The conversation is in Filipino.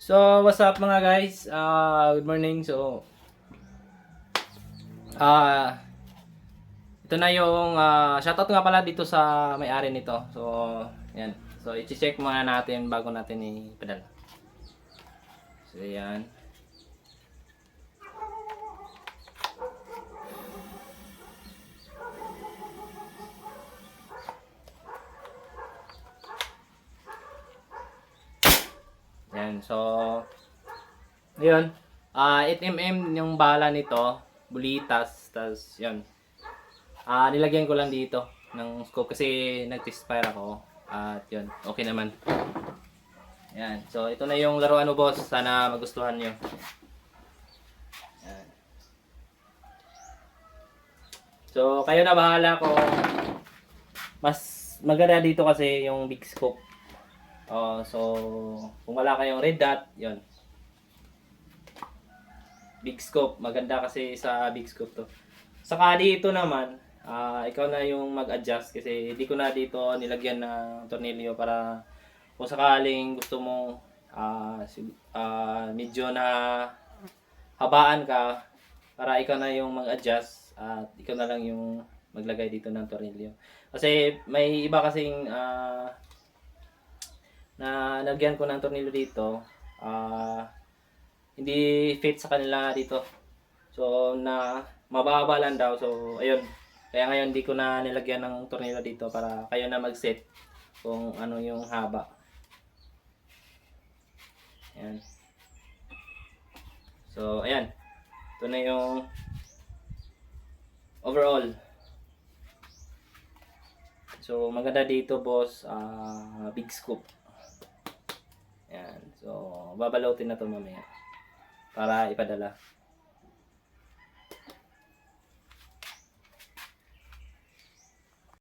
So, what's up mga guys? Ah, good morning. So, ah, ito na yung ah, shoutout nga pala dito sa may-ari nito. So, yan. So, i-check muna natin bago natin ipadala. So, yan. Yan. So, yun. Ah, 8mm yung bala nito. Bulitas. Tapos, yun. Ah, nilagyan ko lang dito ng scope kasi nag-test fire ako. At yun, okay naman. Yan. So, ito na yung laruan mo, boss. Sana magustuhan nyo. Yan. So, kayo na bahala kung mas maganda dito kasi yung big scope. Oh, so kung wala kayong red dot, 'yon. Big scope, maganda kasi sa big scope 'to. Saka dito naman, ah ikaw na yung mag-adjust kasi hindi ko na dito nilagyan ng tornilyo para kung sakaling gusto mo ah sig- ah, medyo na habaan ka para ikaw na yung mag-adjust at ikaw na lang yung maglagay dito ng tornilyo. Kasi may iba kasing ah na lagyan ko ng tornilyo dito, ah hindi fit sa kanila dito. So, na mababa lang daw. So, ayun. Kaya ngayon, hindi ko na nilagyan ng tornilyo dito para kayo na mag-set kung ano yung haba. Ayan. So, ayan. Ito na yung overall. So, maganda dito, boss. ah big scoop. Yan. So, babalotin na to mamaya. Para ipadala.